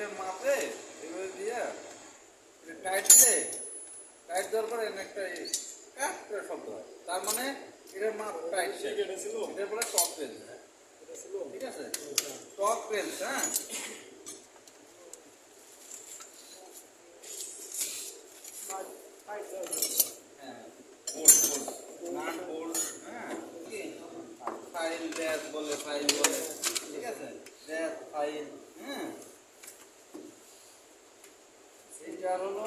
এটা মাপে এভাবে দিয়া এটা টাইট দিলে টাইট দেওয়ার পরে একটা কাট করে শব্দ হয়। তার মানে এটার মাপ টাইট এটার বলে টপ রেঞ্জ ঠিক আছে? টপ রেঞ্জ হ্যাঁ? নাট বোল্ট হ্যাঁ? ফাইল বলে ফাইল বলে। ঠিক আছে? ড্যাশ ফাইল হ্যাঁ? এইটা হলো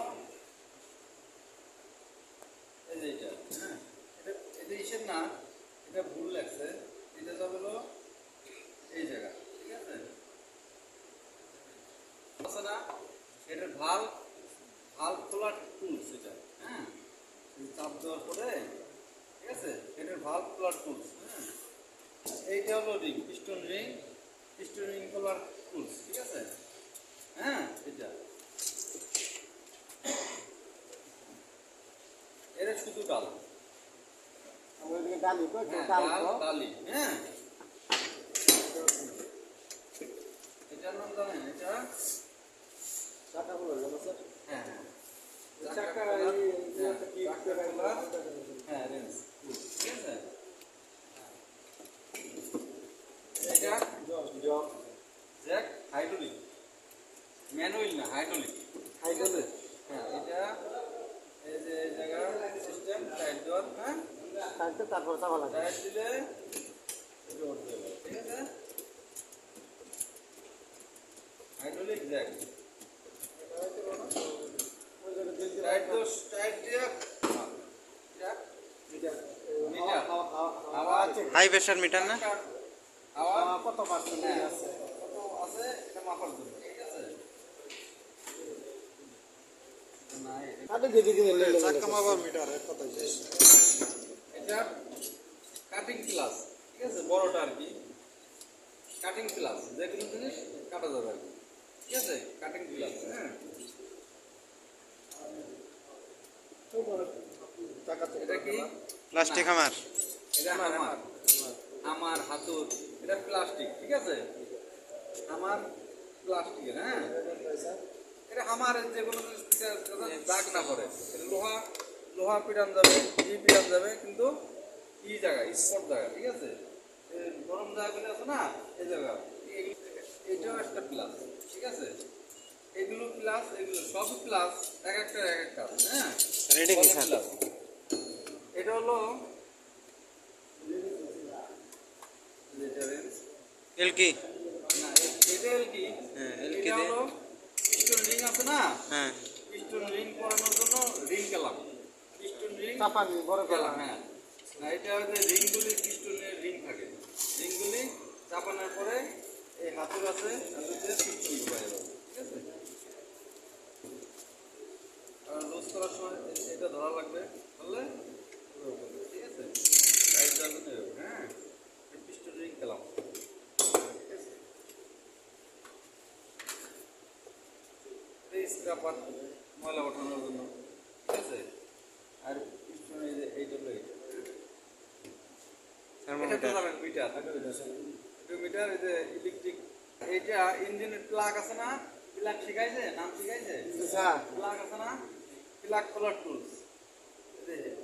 এই যে এটা হ্যাঁ এটা এটা ইসের না, এটা ভুল লাগছে। এটা যাবে হলো এই জায়গা, ঠিক আছে? আছে না? এটার ভালো ভালো খোলার টুলস এটা হ্যাঁ? চাপ দেওয়ার পরে, ঠিক আছে? এটার ভালো খোলার টুলস হ্যাঁ? এইটা হলো ring piston ring piston ring খোলার টুলস ঠিক আছে? হ্যাঁ এটা। এটা শুধু ডাল। ডালি হ্যাঁ, ডাল হ্যাঁ। এটার নাম জানেন এটা? চাকা বলে যাব স্যার। হ্যাঁ রেঞ্জ। ঠিক আছে? এটা? Jack hydraulic. ম্যানুয়াল না হাইড্রোলিক হ্যাঁ এটা এই যে এই জায়গা সিস্টেম টাইট দেওয়ার হ্যাঁ তারপর চাপা লাগে। আছে হাইড্রোলিক জ্যাক টাইট দোষ টাইট জ্যাক আছে হাই প্রেশার মিটার না? কত পার্সেন্ট আছে কত আছে এটা মাপার জন্য ঠিক আছে না এটা আরে দিদি দিদি চাক্কা মাপার মিটার কত এটা কাটিং ক্লাস ঠিক আছে? বড়টা আর কি কাটিং ক্লাস যে কোনো জিনিস কাটা যাবে আর কি ঠিক আছে? কাটিং ক্লাস হ্যাঁ? এটা কি? প্লাস্টিক আমার এটা আমার আমার হাতুর এটা প্লাস্টিক ঠিক আছে? আমার প্লাস্টিকের হ্যাঁ? এটা আমার যে কোনো দাগ না পড়ে লোহা লোহা পিটান যাবে ই পিটান যাবে কিন্তু ই জায়গা স্পট জায়গা ঠিক আছে? গরম জায়গাগুলো আছে না এই জায়গা। এটাও একটা প্লাস ঠিক আছে? এগুলো প্লাস এগুলো সব প্লাস এক একটা এক এক কাজ হ্যাঁ Ready কি স্যার? এটা হলো যেটা range, না এটা এল হ্যাঁ, পিস্টন রিং আছে না? হ্যাঁ। পিস্টন রিং করানোর জন্য রিং কেলাম পিস্টন রিং চাপা বড় কেলাম হ্যাঁ। না এটা হচ্ছে রিংগুলি পিস্টনের রিং থাকে। রিংগুলি চাপানোর পরে এই হাতুর আছে হাতুর দিয়ে পিস্টন ঢুকাই যাবে ঠিক আছে? আর লুজ করার সময় এটা ধরা লাগবে। ধরলে ঠিক আছে? হ্যাঁ? পিস্টন রিং কেলাম ঠিক আছে? স্ক্রাপার ময়লা ওঠানোর জন্য ঠিক আছে আর পিছনে এই যে এইটা হলো এইটা এটা তো থার্মোমিটার জানেন মিটার এটা মিটার এই যে ইলেকট্রিক এইটা ইঞ্জিনের প্লাগ আছে না? প্লাগ শিখাইছে? নাম শিখাইছে? প্লাগ আছে না? প্লাগ খোলার টুলস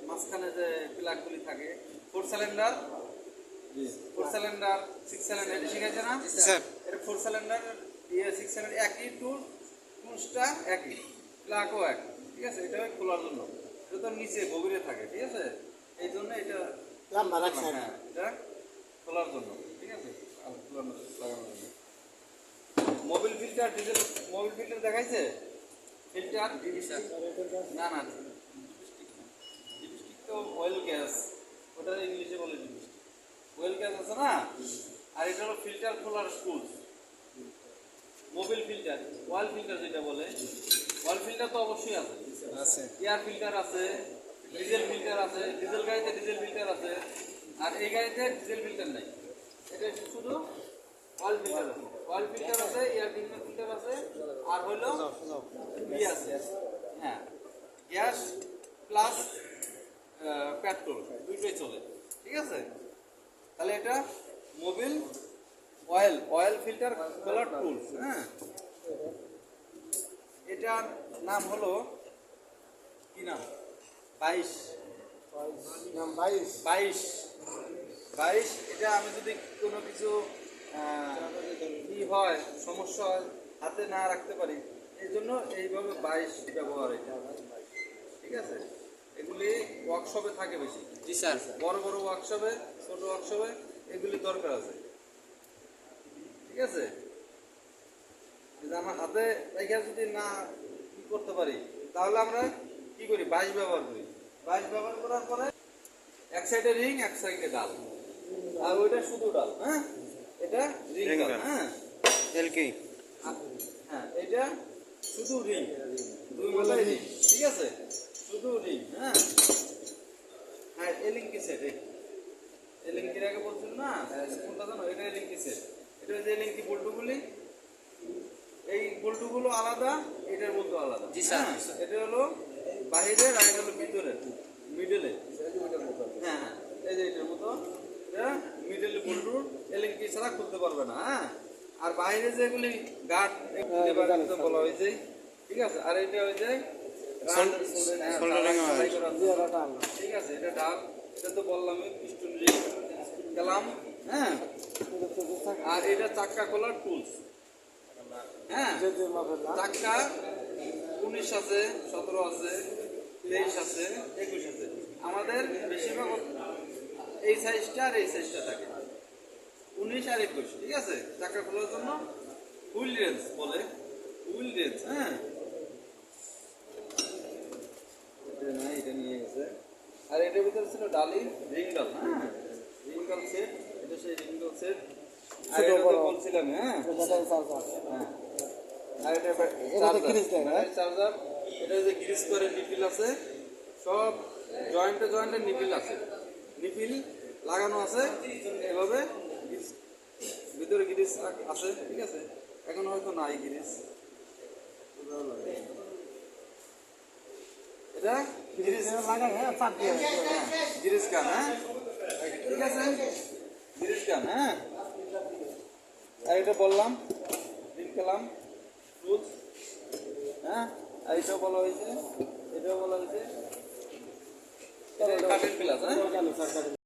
মাঝখানে যে প্লাগগুলি থাকে four cylinder four cylinder six cylinder এটা শিখাইছে না? এটা ফোর সিলিন্ডার ইয়ে সিক্স সিলিন্ডার একই টুল টুলসটা একই। প্লাগও এক ঠিক আছে? এটা খোলার জন্য। এটা তো নিচে গভীরে থাকে ঠিক আছে? এই জন্য এটা লম্বা রাখছেন। হ্যাঁ এটা খোলার জন্য ঠিক আছে? খোলানো লাগানোর জন্য। Mobil filter diesel Mobil filter দেখাইছে? ফিল্টার না না লিপস্টিক তো অয়েল গ্যাস ওটা ইংলিশে বলে লিপস্টিক অয়েল গ্যাস আছে না? আর এটা হলো ফিল্টার খোলার school Mobil filter oil filter যেটা বলে। অয়েল ফিল্টার তো অবশ্যই আছে। আছে। এয়ার ফিল্টার আছে ডিজেল ফিল্টার আছে ডিজেল গাড়িতে ডিজেল ফিল্টার আছে। আর এই গাড়িতে ডিজেল ফিল্টার নাই। এটা শুধু অয়েল ফিল্টার আছে। অয়েল ফিল্টার আছে এয়ার ফিল্টার ফিল্টার আছে আর হলো ই আছে। হ্যাঁ গ্যাস প্লাস পেট্রোল দুইটাই চলে। ঠিক আছে? তাহলে এটা মোবিল অয়েল অয়েল ফিল্টার খোলার টুলস হ্যাঁ? এটার নাম হলো কি নাম? বাইশ। নাম? বাইশ। বাইশ। বাইশ এটা আমি যদি কোনো কিছু কি হয় সমস্যা হয় হাতে না রাখতে পারি এই জন্য এইভাবে বাইশ ব্যবহার এটা। ঠিক আছে? এগুলি ওয়ার্কশপে থাকে বেশি। জি স্যার। বড় বড় ওয়ার্কশপে ছোট ওয়ার্কশপে এগুলি দরকার আছে। ঠিক আছে? আমার হাতে রেখে যদি না কি করতে পারি তাহলে আমরা কি করি? বাইশ ব্যবহার করি। বাইশ ব্যবহার করার পরে এক সাইডে রিং এক সাইডে ডাল। আর ওইটা শুধু ডাল হ্যাঁ? এটা রিং ডাল। হ্যাঁ? এল হ্যাঁ এটা শুধু রিং দুই বেলায় রিং ঠিক আছে? শুধু রিং হ্যাঁ? হ্যাঁ এলিঙ্কি সেট এলিঙ্কির আগে বলছিল না কোনটা জানো? এটা এলিঙ্কি সেট এটা হচ্ছে এলিঙ্কি বল্টুগুলি। এই বল্টুগুলো আলাদা এটার বল্টু আলাদা। জি, স্যার। হ্যাঁ, এটা হলো বাহিরের আর এটা হলো ভিতরের মিডলে হ্যাঁ হ্যাঁ এই যে এটার মতো এটা মিডল বল্টুর এলিঙ্কি ছাড়া খুলতে পারবে না হ্যাঁ? আর বাইরে যেগুলি গার্ড বলা হয়েছে ঠিক আছে? আর এটা হয়েছে soldering wire। জিয়ারা ডাল ঠিক আছে এটা ডাল এটা তো বললাম পিস্টন গেলাম হ্যাঁ? আর এটা চাক্কা খোলার টুলস হ্যাঁ? চাক্কা উনিশ আছে সতেরো আছে তেইশ আছে একুশ আছে। আমাদের বেশিরভাগ এই সাইজটা আর এই সাইজটা থাকে। উনিশ আর একুশ ঠিক আছে? চাক্কা খোলার জন্য হুইল রেঞ্জ বলে হুইল রেঞ্জ হ্যাঁ? এটা নিয়ে গেছে। আর এটার ভিতরে ছিল ডালি রিং ডাল হ্যাঁ? রিং সেট এটা সেই রিং ডাল সেট আর এটা তো বলছিলাম হ্যাঁ? হ্যাঁ। আর এটা? চার্জার এটা যে গ্রিজ করে নিপিল আছে সব জয়েন্টে জয়েন্টে নিপিল আছে। নিপিল লাগানো আছে এভাবে গ্রিজ আছে ঠিক আছে? এখন হয়তো নাই গ্রিজ এটা লাগাই হ্যাঁ চাপ দিয়ে গান হ্যাঁ? ঠিক আছে? গিরিশ গান হ্যাঁ? আর এটা বললাম দিন খেলাম দুধ হ্যাঁ? আর এটাও বলা হয়েছে এটাও বলা হয়েছে। কাঠের প্লাস হ্যাঁ।